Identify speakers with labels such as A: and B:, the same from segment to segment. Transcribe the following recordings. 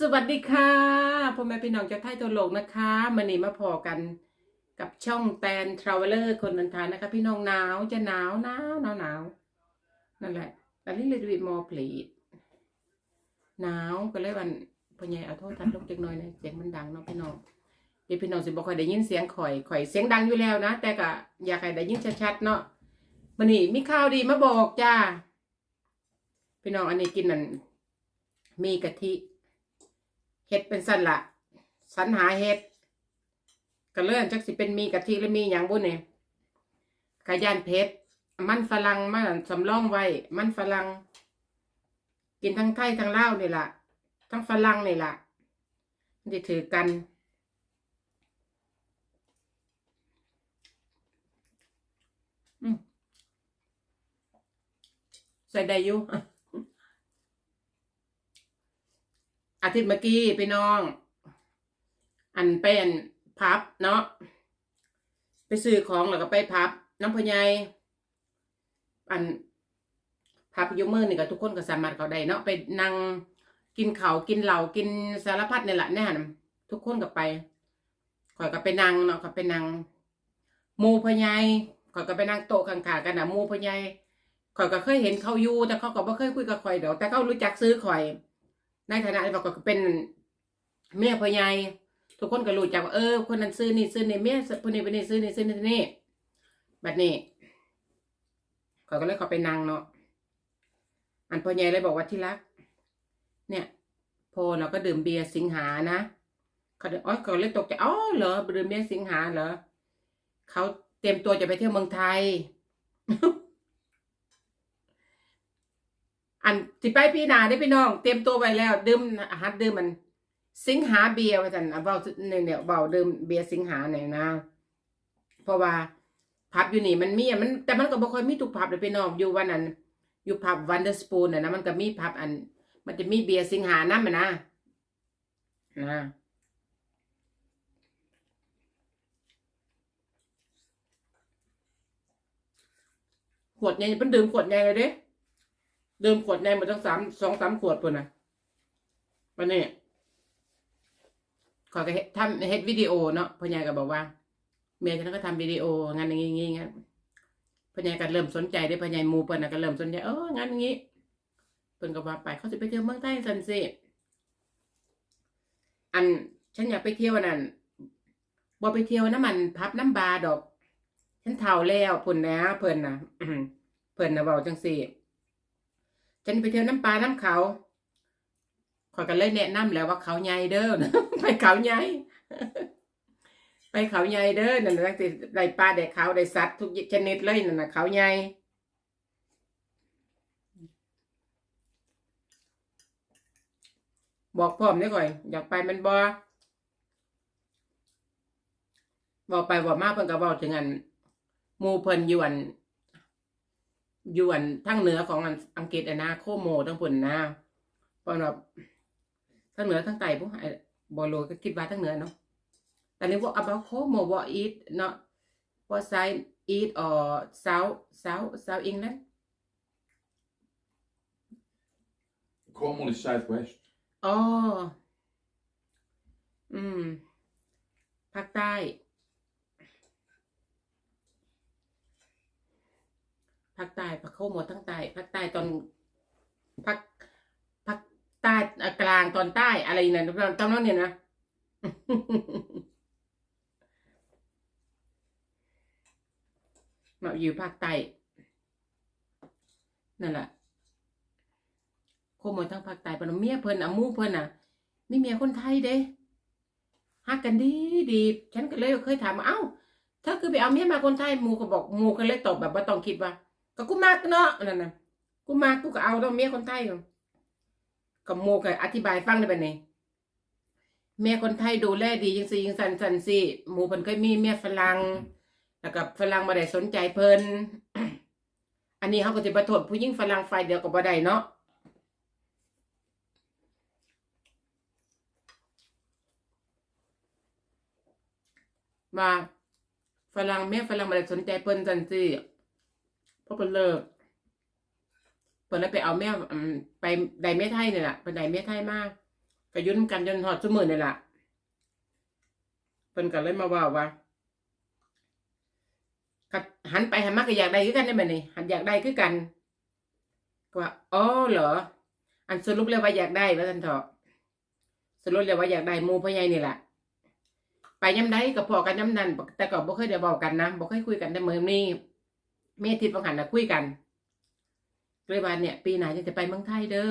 A: สวัสดีค่ะพ่อแม่พี่น้องจากไทยตัวโลกนะคะมันนี้มาพอกันกับช่องแตนทราเวลเลอร์คนนันทานนะคะ พี่น้องหนาวจะหนาวหนาวหนาวหนาวนั่นแหละแต่นี่เลยดูมอพลีดหนาวก็เลยวันพ่อใหญ่เอาโทษทันลูกจักหน่อยนะเสียงมันดังเนาะพี่น้องเดี๋ยวพี่น้องสิบอกคอยได้ยินเสียงข่อยข่อยเสียงดังอยู่แล้วนะ แต่ก็อยากให้ได้ยินชัดๆเนาะมันนี่มีข่าวดีมาบอกจ้าพี่น้องอันนี้กินนั่นมีกะทิ เห็ดเป็นสันละสรรหาเห็ดก็เลื่อนจักสิเป็นมีกะทิหรือมีอย่างบุญเนี่ยกะยานเพชรมันฝรั่งมาสำรองไว้ มันฝรั่งกินทั้งไทยทั้งลาวนี่ละทั้งฝรั่งนี่ละมันจะถือกันใส่ได้อยู่ อาทิตย์เมื่อกี้พี่น้อง อันเป็นพับเนาะไปซื้อของแล้วก็ไปพับ น้ำพญายอันพับยูมือนี่ก็ทุกคนก็สามารถเขาได้เนาะไปนั่งกินเขากินเหล่ากินสารพัดนี่แหละแน่นทุกคนก็ไปข่อยก็ไปนั่งเนาะก็ไปนั่งมูพญายข่อยก็ไปนั่งโต๊ะข้างๆกันนะมูพญายข่อยก็เคยเห็นเขาอยู่แต่เขาก็บ่เคยคุยกับข่อยเดี๋ยวแต่เขารู้จักซื้อข่อย ในฐานะที่บอกก็เป็นเมียพ่อใหญ่ทุกคนก็รู้จักว่าเออคนนั้นซื้อนี่ซื้อนี่เมียคนนี้เป็นนี่ซื้อนี่ซื้อนี่นี่แบบนี้เขาก็เลยเขาไปนั่งเนาะอันพ่อใหญ่เลยบอกว่าที่รัก เนี่ยพอเราก็ดื่มเบียร์สิงหานะเขาเลยอ๋อเขาเลยตกใจอ๋อเหรอดื่มเบียร์สิงหาเหรอเขาเตรียมตัวจะไปเที่ยวเมืองไทย อันสิไปพี่นาได้พี่น้อง เตรียมตัวไว้แล้ว ดื่มฮัดดื่มมัน สิงหาเบียร์ว่าจันเบาเนี่ยเนี่ยเบาดื่มเบียร์สิงหาเนี่ยนะ เพราะว่าผับอยู่นี่มันมีมัน แต่มันก็บ่ค่อยมีทุกผับเลยพี่น้องอยู่วันนั้น อยู่ผับวันเดอร์สปูนน่ะนะมันก็มีผับอัน มันจะมีเบียร์สิงหานั่นมันนะนะขวดใหญ่เป็นดื่มขวดใหญ่เลยเด้ ดื่มขวดในหมดทั้งสามสองสามขวดปุ่นนะวันนี้ขอก็เฮ็ดทำเฮ็ดวิดีโอเนาะพ่อใหญ่ก็บอกว่า เมียฉันก็ทำวิดีโองานอย่างงี้งี้งั้นพ่อใหญ่ก็เริ่มสนใจได้พ่อใหญ่มูเปิ้นนะก็เริ่มสนใจเอองานอย่างงี้เปิ้นก็ว่าไปเขาสิไปเที่ยวเมืองไทยสันสิอันฉันอยากไปเที่ยวนั่นบ่ไปเที่ยวน้ำมันพับน้ำบาดอก ฉันเฒ่าแล้วพุ่นนะเพิ่นนะเพิ่นนะเว้าจังซี่ ฉันไปเที่ยวน้ำปลาน้ำเขาขอยกันเลยแนะนำแล้วว่าเขาใหญ่เด้อไปเขาใหญ่ไปเขาใหญ่เด้อนั่นนะได้ปลาได้เขาได้สัตว์ทุกชนิดเลยนั่นนะเขาใหญ่บอกพร้อมได้ก่อย อยากไปแมันบอบอกไปบอกมาเพิ่นก็บอกถึงอันหมูเพิ่นยวน ยวนทั้งเหนือของอันอังกฤษอะนะโคโมทั้งปุ่นนะเพราะแบบทั้งเหนือทั้งใต้พวกไอ้บอโลก็คิดว่าทั้งเหนือเนาะแต่นี่ว่า about โคโม what eat not what side eat or south south south England
B: Cornwall is southwest.
A: อ๋ออืมภาคใต้ ภา คใต้ภาคโคโมทั้งใต้ภาคใต้ตอนภาคภาคใต้กลางตอนใต้อะไรนั่นตอนตอนนั้นเนี่ยนะมาอยู่ภาคใต้นั่นแหละโคโมทั้งภาคใต้ปนเมียเพิ่นอะมูเพิ่นอะมีเมียคนไทยเด้ฮักกันดีดีฉันก็เลยเคยถามว่าเอ้าถ้าคือไปเอาเมียมาคนไทยมูก็บอกมูก็เลยตอบแบบว่าต้องคิดว่า ก็กูมากเนาะนั่นน่ะกูมากกูก็เอาต้องเมียคนไทยก็ก็หมู่ก็อธิบายฟังได้แบบนี้เมียคนไทยดูแลดีจังซี่จังซั่นซั่นสิหมูเพิ่นเคยมีเมียฝรั่งแล้วก็ฝรั่งบ่ได้สนใจเพิ่นอันนี้เขาก็จะประทษผู้หญิงฝรั่งฝ่ายเดียวก็บ่ได้เนาะว่าฝรั่งแม่ฝรั่งมาได้สนใจเพิ่นจันสิ พราะเพิ่นเลิกเพิ่นเลยไปเอาแม่ไปไดแม่ไทยนี่แหละไปไดแม่ไทยมากก็ยุ่นกันจนหอดสมือนี่ล่ะเพิ่นก็เลยมาว่าว่าหันไปหันมาก็อยากได้คือกันได้ไหมนี่หันอยากได้คือกันก็ว่าอ๋อเหรอ อันสรุปแล้วว่าอยากได้ว่าท่านเถอะสรุปแล้วว่าอยากได้มูพ่อใหญ่นี่แหละไปย้ำได้ก็พอกันย้ำนั้นแต่ก็บ่เคยได้บอกกันนะบ่เคยคุยกันแต่เมื่อนี้ เมียทิพย์บางหันนะคุยกันเลยว่าเนี่ย ปีไหนฉันจะไปเมืองไทยเด้อ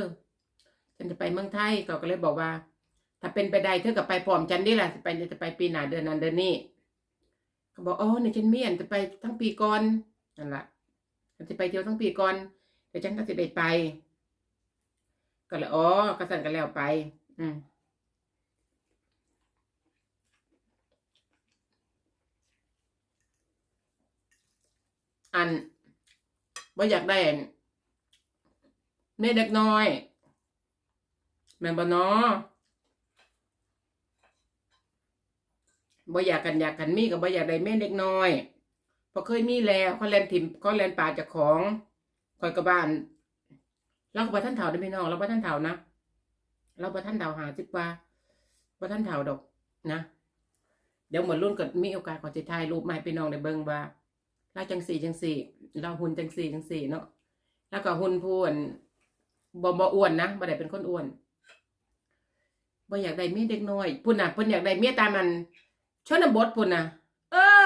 A: ฉันจะไปเมืองไทยก็ก็เลยบอกว่า ถ้าเป็นไปได้เธอกับไปพร้อมฉันนี่แหละจะไปจะไปปีหน้าเดือนนั้นเดือนนี้ก็บอกอ๋อเนี่ยฉันเมียนจะไปทั้งปีก่อนนั่นแหละฉันจะไปเที่ยวทั้งปีก่อนเดี๋ยวฉันก็จะได้ไป ก็เลยอ๋อก็สั่นกันแล้วไป อืม อันว่าอยากได้อันแม่เด็กน้อย แม่นบ่นาะบ่อยากกันอยากกันมีกับบ่อยากได้แม่เด็กน้อยพอเคยมีแล้วเขาแลนถิ่มเขาแลนป่าจากของคอยกระบ้านเราก็บ่ท่านเฒ่าได้พี่น้องเราบ่ท่านเฒ่านะเราบ่ท่านเฒ่าหาสิบว่าบ่ท่านเฒ่าดอกนะ เดี๋ยวหมดรุ่นก็มีโอกาสขอจะถ่ายรูปมาให้พี่น้องได้เบิ่งว่า เราจังสี่จังสี่ เราหุ่นจังสี่จังสี่เนาะแล้วก็หุ่นพูนบ่บ่อ้วนนะบ่ได้เป็นคนอ้วนบ่อยากได้เมียเด็กน้อยพุ่นน่ะพิ่นอยากได้เมียตามมันชนบทพุ่นน่ะ เออ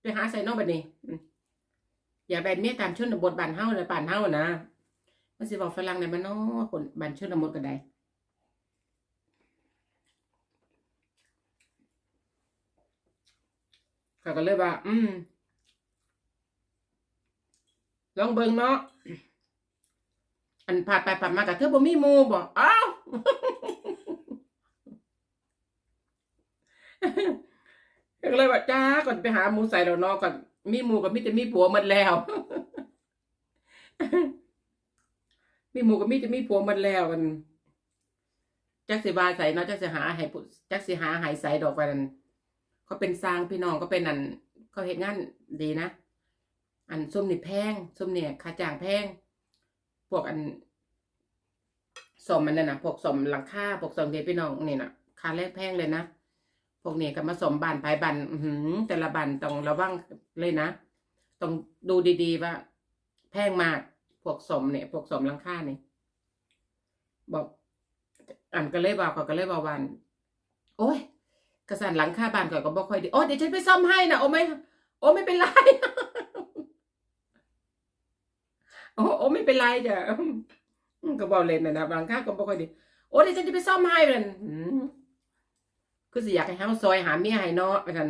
A: ไปหาใส่น้องบัดนี้อยากได้เมียตามชนบทบ้านเฮาเลยบ้านเฮานะมันสิบอกฝรั่งได้บ่เนาะคนบ้านชนบทก็ได้เขาก็เลยว่า อืม ลองเบิ่งเนาะอันผ่านไปผ่านมากับเธอบ่มีหมูบ่อ้าวก็เลยว่าจ้าก่อนไปหาหมูใส่แล้วเนาะก่อนมีหมูกับมีแต่มีผัวหมดแล้วมีหมูกับมีแต่มีผัวหมดแล้วกันจักสิบาใส่เนาะจักสิหาให้ผู้จักสิหาหายใส่ดอกกันเขาเป็นสร้างพี่น้องก็เป็นอันเขาเฮ็ดงานดีนะ อันส้มนี่แพงส้มเนี่ยค่าจ้างแพงพวกอันสมมันนั่นนะพวกสมหลังคาพวกสมเดียพี่น้องนี่นะค่าแรกแพงเลยนะพวกนี้ก็มาสมบานภายบันหือแต่ละบันต้องระวังเลยนะต้องดูดีๆว่า แพงมากพวกสมเนี่ยพวกสมหลังคานี่บอกอันก็เลยบอกเขาก็เลยบอกวัน โอ้ยกระสันหลังคาบ้านก่อนก็บอกค่อยดีโอ้เดี๋ยวฉันไปซ่อมให้นะโอ้ไม่โอ้ไม่เป็นไร โอ้โอ้ไม่เป็นไรจ้ะก็บอกเล่นนะนะบางครั้งก็บอกค่อยดีโอ้เดี๋ยวฉันจะไปซ่อมให้มันคือสิอยากให้เฮาซอยหาเมียให้เนาะไปกัน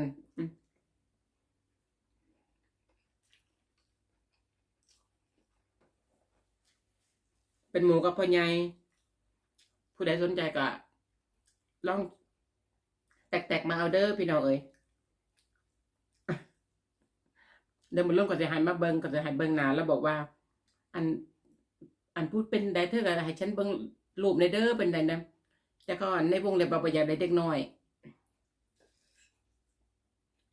A: เป็นหมูกับพ่อใหญ่ผู้ใดสนใจก็ลองแตกๆมาเอาเด้อพี่น้องเอ้ยเดินมาร่วมกับจะหันมาเบิงกับจะหันเบิงนานแล้วบอกว่า อัน อันพูดเป็นไดเธอร์ก็ให้ฉันเบิงรูปในเด้อเป็นไดนะแต่ก็ในวงเล็บว่าบ่อยากได้เด็กน้อย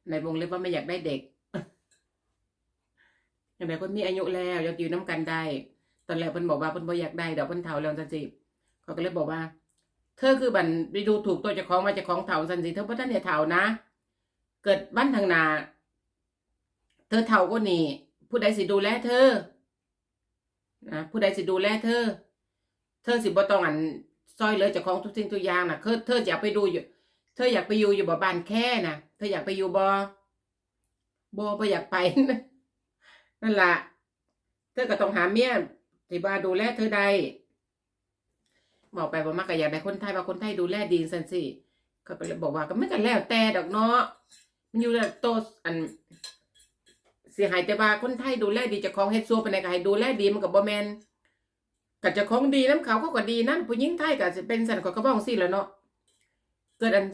A: ในวงเล็บว่าไม่อยากได้เด็กอย่างไรคนมีอายุแล้วอยากอยู่น้ำกันได้ ตอนแรกเพิ่นบอกว่าเพิ่นบ่อยากได้ดอกเพิ่นเฒ่าแล้วจังซี่เขาก็เลยบอกว่า เธอคือบันไปดูถูกตัวเจ้าของมาเจ้าของเฒ่าจังซี่เธอบ่ทันได้เฒ่านะ เกิดวันทางนา เธอเฒ่ากว่านี้ผู้ใดสิดูแลเธอ นะผู้ใดสิดูแลเธอ เธอสิบ่ต้องอันซอยเลยจากของทุกสิ่งทุกอย่างนะเธอเธออยากไปดูอยู่ เธออยากไปอยู่อยู่บ่บ้านแค่นะเธออยากไปอยู่บ่บ่บ่อยากไปนั่นล่ะเธอก็ต้องหาเมียที่บ้านดูแลเธอได้บอกไปว่ามักก็อยากได้คนไทยว่าคนไทยดูแลดีสันสิเขาก็เลยบอกว่าก็ไม่กันแล้วแต่ดอกเนาะมันอยู่แล้วโตอัน เสียหายแต่ว่าคนไทยดูแลดีจะของเฮ็ดซัวไปไหนก็ให้ดูแลดีมันก็บ่แมนก็เจะของดีน้ำเขาเขาก็ดีนะผู้หญิงไทยก็สิเป็นสันก็ก็บ้องสิแล้วเนาะเกิดอัน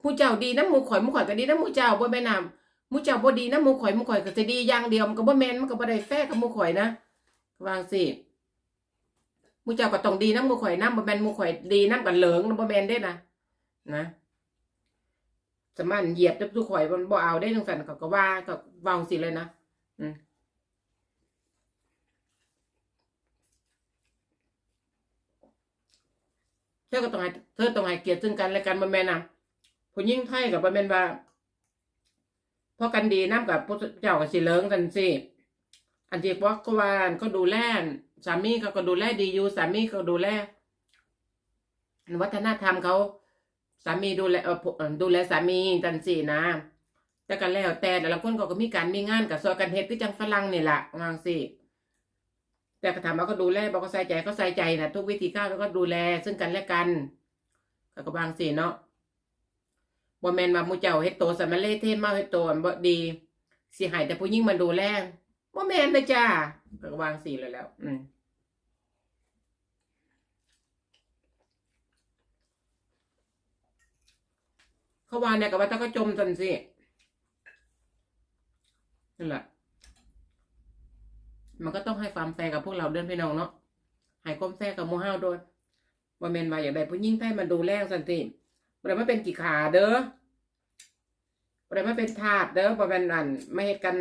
A: ผู้เจ้าดีน้ำมูข่อยมูข่อยก็ดีน้ำมูเจ้าบ่แม่นนํหมูเจ้าบ่ดีน้ำมูข่อยมูข่อยก็จะดีอย่างเดียวมันก็บ่แมนมันก็บ่ได้แฟร์กับมูข่อยนะวางสิมูเจ้าก็ต้องดีน้ำมูข่อยน้ำบ่แมนมูข่อยดีน้ำกันเหลิงบ่แมนเด้นะนะ สมันเหยียบทุกข่อยมันบ่เอาได้ทั้งสันเขาก็ว่าก็วางสิเลยนะอืมเธอก็ต้องให้เธอต้องให้เกียรติซึ่งกันและกันบ่แม่นนะผู้หญิงไทยกับบ่แม่นว่าพอกันดีนํกับพระเจ้าก็สิเลิงกันสิอันที่ว่าก็วาเขาดูแลสามีเขาก็ดูแลดีอยู่สามีเขาดูแลวัฒนธรรมเขา สามีดูแลเออดูแลสามีจันสินะแต่กันแล้วแต่แต่ละคนก็มีการมีงานกับซอยกันเฮ็ดคือจังฝรั่งนี่แหละวางสิแต่ก็ถามว่าก็ดูแลบอกก็ใส่ใจก็ใส่ใจนะทุกวิธีก้าวแล้วก็ดูแล ซึ่งกันและกันก็กบางสิเนาะบ่แมนว่ามูเจ้าเฮ็ดโตสมาเลเทศมาเฮ็ดโตอันบ่ดีสิให้แต่ผู้หญิงมันดูแลบ่แม่นเด้อจ้าก็กบางสิเลยแล้ว อืม เขาว่าเนี่ยก็ว่าถ้าก็จมจันสินั่นแหละ มันก็ต้องให้ความแฟร์กับพวกเราเดินพี่น้องเนาะให้ความแฟร์กับหมูเฮาโดยว่าเมนว่าอย่างใดผู้ยิ่งไทยมันดูแลสันติบ่ได้มาเป็นกี่ขาเด้อบ่ได้มาเป็นทาสเด้อบ่เป็นอันไม่ให้กัน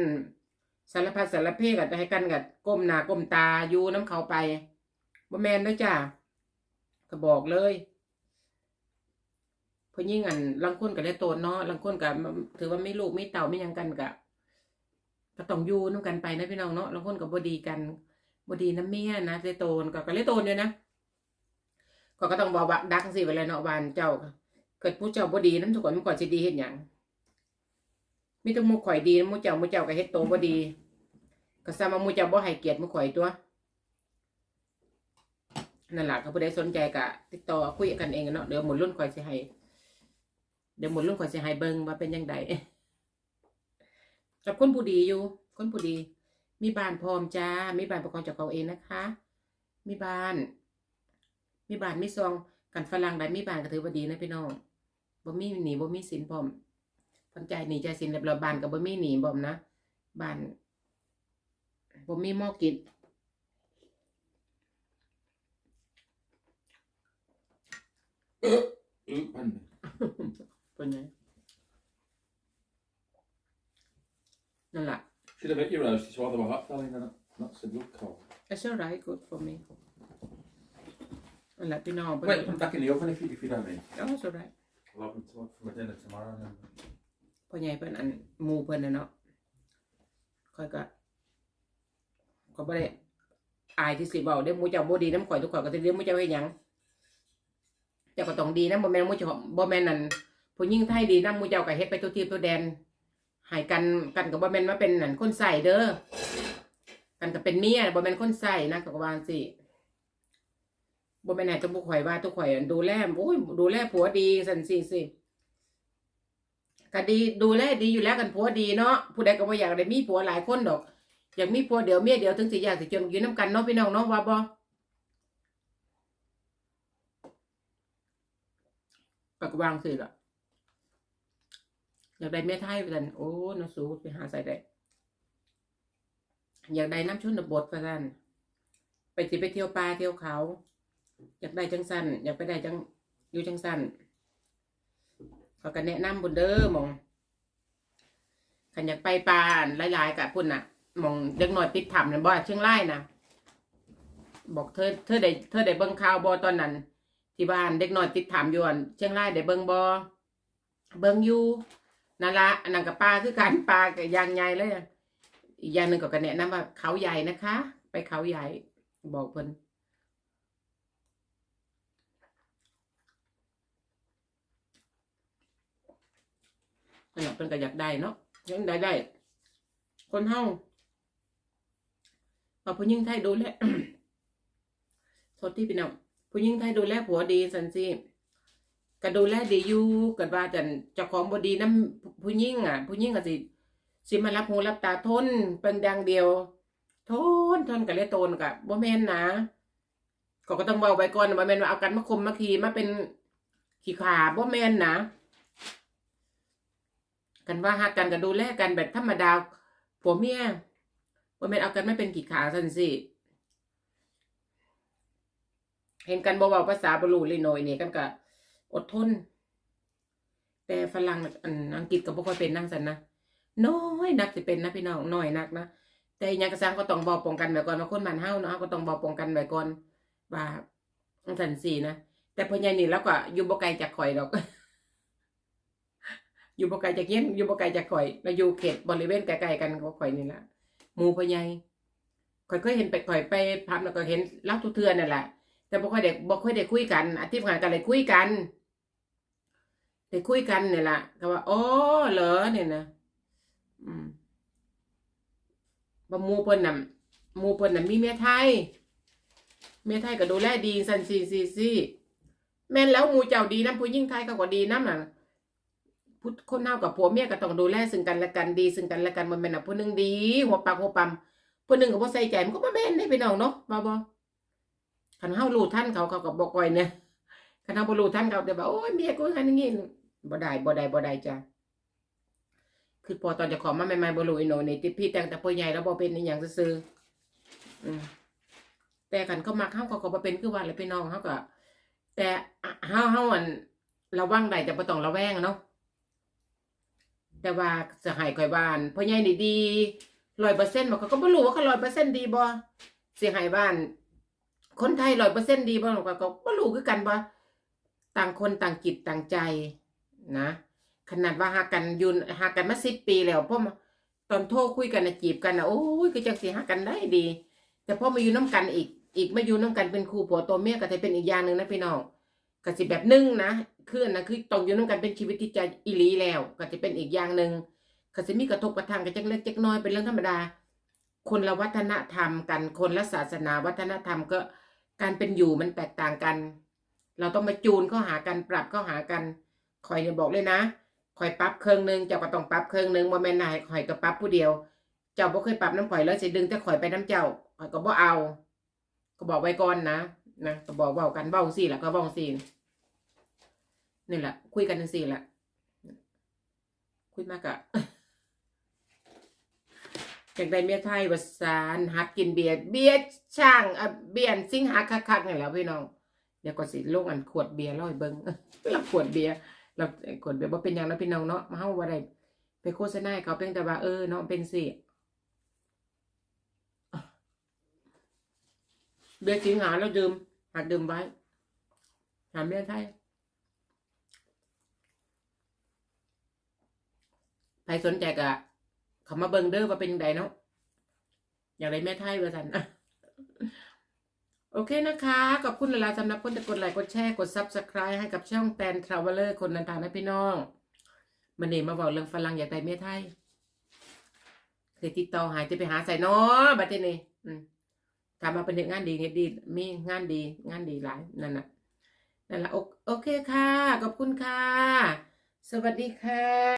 A: สารพัดสารเพกับจะให้กันกับก้มหน้าก้มตาอยู่น้ำเขาไปบ่แมนด้อจ้าก็บอกเลย ผู้ยิ่งอันลังคนก็ได้โตนเนาะลังคนก็ถือว่าไม่ลูกไม่เต่าไม่ยังกันกะก็ต้องอยู่น้ำกันไปนะพี่น้องเนาะล้วคนกับบดีกันบดีน้ำเมียนะเลโตนก็ก็เลโตนอยู่นะก็ก็ต้องบอกว่าดักสิเวลาเนาะวานเจ้า เกิดผู้เจ้าบดีน้ำทุกคนมันก่อนสิดีเห็นอย่างมีต้องมูข่อยดีมูเจ้ามูเจ้าก็เฮ็ดโตบดี ก็ซ้ำว่ามูเจ้าบ่ให้เกียรติมูข่อยตัวนั่นแหละก็ผู้ใดสนใจก็ติดต่อคุยกันเองเนาะเดี๋ยวหมุนรุ่นข่อยสิให้ เดี๋ยวหมุนรุ่นข่อยสิให้เบิงว่าเป็นยังไงกับคนผู้ดีอยู่ คนผู้ดี มีบ้านพร้อมจ้า มีบ้านประกอบจากเขาเองนะคะ มีบ้าน มีบ้านมีซองกันฝรั่งได้มีบ้านก็ถือว่าดีนะพี่น้องบ่มีหนีบ่มีสินพร้อมพันใจหนีใจสินเรียบร้อยบ้านกับบ่มีหนีบ่มนะบ้านบ่มีหม้อกิน
B: Oop, pardon me.
A: เป็นไงนั่นแหละ
B: Should have hit your roast. It's rather hot, darling, and not so good cold.
A: It's alright good for me นั่นแหละพี่น้อง
B: Wait, put them back in the oven if you, if you don't need.
A: Oh, it's alright
B: I'll have them to, for my dinner tomorrow. And then...
A: พ่อใหญ่เพิ่นอันหมูเพิ่นน่ะเนาะค่อยก็ก็บ่ได้อายที่สิเว้าเด้หมูเจ้าบ่ดีน้ำข่อยทุกข่อยก็สิเรียกหมูเจ้าเฮ็ดหยังเจ้าก็ต้องดีนะบ่แม่นหมูเจ้าบ่แม่นนั่น ผู้หญิงไทยดีนำหมูเจ้าก็เฮ็ดไปทุกที่ทุกแดนให้กันกันก็บ่แม่นว่าเป็นนั่นคนใส่เด้อกันก็เป็นเมียบ่แม่นคนใส่นะก็ว่างซี่บ่แม่นให้ทุกผู้ข่อยว่าทุกข่อยดูแลโอ้ยดูแลผัวดีซั่นซี่สิก็ดีดูแลดีอยู่แล้วกันผัวดีเนาะผู้ใดก็บ่อยากได้มีผัวหลายคนดอก อยากมีผัวเดี๋ยวเมียเดี๋ยวถึงสิอยากสิจนอยู่น้ำกันเนาะพี่น้องเนาะว่าบ่ก็ก็วางสิล่ะ อยากได้เมียไทยไปกันโอ้นาสูไปหาใส่ได้อยากได้น้ำชุนบทไปกันไปสิไปเที่ยวป่าเที่ยวเขา อยากได้จังสันอยากไปได้จังอยู่จังสันเขาก็แนะนำบุญเด้อมองขันอยากไปปานหลายๆกับพุ่นน่ะมองเด็กหน่อยติดถ้ำนั่นบ่เชียงรายนะบอกเธอเธอได้เธอได้เบิ่งข่าวบ่ตอนนั้น ที่บ้านเด็กหน้อยติดถ้ำอยู่อันเชียงรายได้เบิ่งบ่เบิ่งอยู่ นั่นละอันนั้นกับปลาคือการปลากับยางใหญ่เลยอะอีกอย่างหนึ่งก็ก็แนะนำว่าเขาใหญ่นะคะ ไปเขาใหญ่ บอกเพิ่นนั่นแหละเป็นก็อยากได้เนาะยังได้ได้ คนเฮาพอผู้หญิงไทยดูแลโทษที่พี่น้องผู้หญิงไทยดูแลผัวดีสันสิ ก็ดูแลดีอยู่กันว่าจันเจ้าของบดีน้ำผู้หญิงอะ ผู้หญิงก็สิสิมารับหูรับตาทนเป็นดังเดียวทนทนกับเลยโตนกับบ่แม่นนะก็ก็ต้องเบาไว้ก่อนบ่แม่นว่าเอากันมาคมมาขีมาเป็นขี้ขาบ่แม่นนะกันว่าหักกันก็ดูแลกันแบบธรรมดาผัวเมียว่าเป็นเอากันไม่เป็นกี่ขาสันสิเห็นกันบ่เว้าภาษาบรูเลยหน่อยนี่กันก็ อดทน แต่ฝรั่งอันอังกฤษก็บ่ค่อยเป็นนั่งสันนะน้อยนักสิเป็นนะพี่น้องน้อยนักนะแต่อีหยังกระซังก็ต้องบอกป้องกันไว้ก่อนว่าคนบ้านเฮาเนาะก็ต้องบอกป้องกันไว้ก่อนว่าจังสันสินะแต่พอใหญ่นี่แล้วก็อยู่บ่ไกลจากข่อยดอกอยู่บ่ไกลจากเฮียนอยู่บ่ไกลจากข่อยเราอยู่เขตบริเวณใกล้ๆกันกับข่อยนี่ละหมู่พ่อใหญ่ข่อยเคยเห็นไปข่อยไปพับแล้วก็เห็นเล่าทุกเทือนนั่นแหละแต่บ่ค่อยได้บ่ค่อยได้คุยกันอาทิตย์ผ่านกันเลยคุยกัน ได้คุยกันเนี่ยล่ะก็ว่าอ๋อเหรอเนี่ยนะอืมบ่หมู่เพิ่นน่ะมูเพิ่นน่ะมีเมียไทย เมียไทยก็ดูแลดีสันซีซีซีแม่นแล้วมูเจ้าดีนะผู้ยิ่งไทยเขาก็ดีน้ำน่ะผู้คนเฮากับผัวเมียก็ต้องดูแลซึ่งกันและกันดี ซึ่งกันและกันมันเป็นน่ะผู้หนึ่งดี หัวปากหัวปั๊มผู้หนึ่งก็บ่ใส่ใจมันก็บ่แม่นได้พี่น้องเนาะบ่บ่คันเฮารู้ทันเขาเขาก็บ่ก่อยเนี่ยคันเฮาบ่รู้ทันเขาแต่ว่าโอ้ยเมียกูหันอย่างงี้ บ่ได้บ่ได้บ่ได้จ้ะคือพอตอนจะขอมาใหม่ๆบ่รู้อีโนนี่ติพี่แต่งแต่พ่อใหญ่แล้วบ่เป็นอีหยังซื่ออืมแต่กันเขามักเฮาเขาก็บ่เป็นคือว่าแหละพี่น้องเฮาก็ แต่เฮาเฮาอันระวังได้แต่บ่ต้องระแวงเนาะแต่ว่าจะให้ข่อยบ้านพ่อใหญ่นี่ดี100%บ่เขาก็บ่รู้ว่าเขา100%ดีบ่สิให้บ้าน คนไทย100%ดีบ่เขาก็บ่รู้คือกันบ่ต่างคนต่างจิตต่างใจ นะขนาดว่าหากันยู่หากันมา10ปีแล้วพ่อตอนโทรคุยกันนะจีบกันน่ะโอ้ยคือจังสิหากันได้ดี แต่พ่อมาอยู่น้ำกันอีก อีกมาอยู่น้ำกันเป็นครูผัวตัวเมียก็จะเป็นอีกอย่างหนึ่งนะพี่น้องก็สิแบบนึ่งนะคืออันนะคือต้องอยู่น้ำกันเป็นชีวิตที่ใจอีหลีแล้ว ก็จะเป็นอีกอย่างหนึ่งก็จะมีกระทบกระทั่งกันจักเล็กจักน้อยเป็นเรื่องธรรมดา คนละวัฒนธรรมกันคนละศาสนาวัฒนธรรมก็การเป็นอยู่มันแตกต่างกัน เราต้องมาจูนเข้าหากันปรับเข้าหากัน คอยเนี่ยบอกเลยนะคอยปรับเครื่องหนึงเจ้าก็ต้องปรับเครื่องหนึงว่แม่นนายคอยก็ปรับผู้เดียว เจ้าบ่เคยปรับน้ำข่อยแล้วสิดึงแต่ข่อยไปน้ำเจ้าข่อยก็บ่เอา ก็บอกไว้ก่อนนะนะก็บอกเว้ากันเว้าสิล่ะก็เว้าสินี่แหละคุยกันจังซี่แหละคุยมากอะอยากได้เมียไทยวัสานหัดกินเบียร์เบียร์ช่างอะเบียร์ซิงหาคักๆนี่แหล้วพี่น้องเดี๋ยวก็สิลงอันขวดเบียร์ร้อยเบิงแล้วขวดเบียร์ เราขวดเบียร์บ่เป็นหยังแล้วพี่น้องเนาะมาเฮาบ่ได้ไปโฆษณาให้เขาเพียงแต่ว่าเออเนาะเป็นสิเบียร์สิงหาแล้วดื่มหัดดื่มไว้หาเบียร์ไทยใครสนใจก็เขามาเบิ่งเด้อว่าเป็นยังไงเนาะอยากได้แม่ไทยว่าสัน โอเคนะคะ ขอบคุณหลายๆสำหรับคนที่กดไลค์กดแชร์กด Subscribe ให้กับช่องแตนทราเวลเลอร์คนเดินทางนะพี่น้องมันนี่มาบอกเรื่องฝรั่งอยากได้แม่ไทยเคยติดต่อหายจะไปหาใส่นาะบัดนี้อืมถามมาเป็นเด็กงานดีเฮ็ดดี มีงานดี งานดีหลายนั่นน่ะนั่นละโอเคค่ะ ขอบคุณค่ะ สวัสดีค่ะ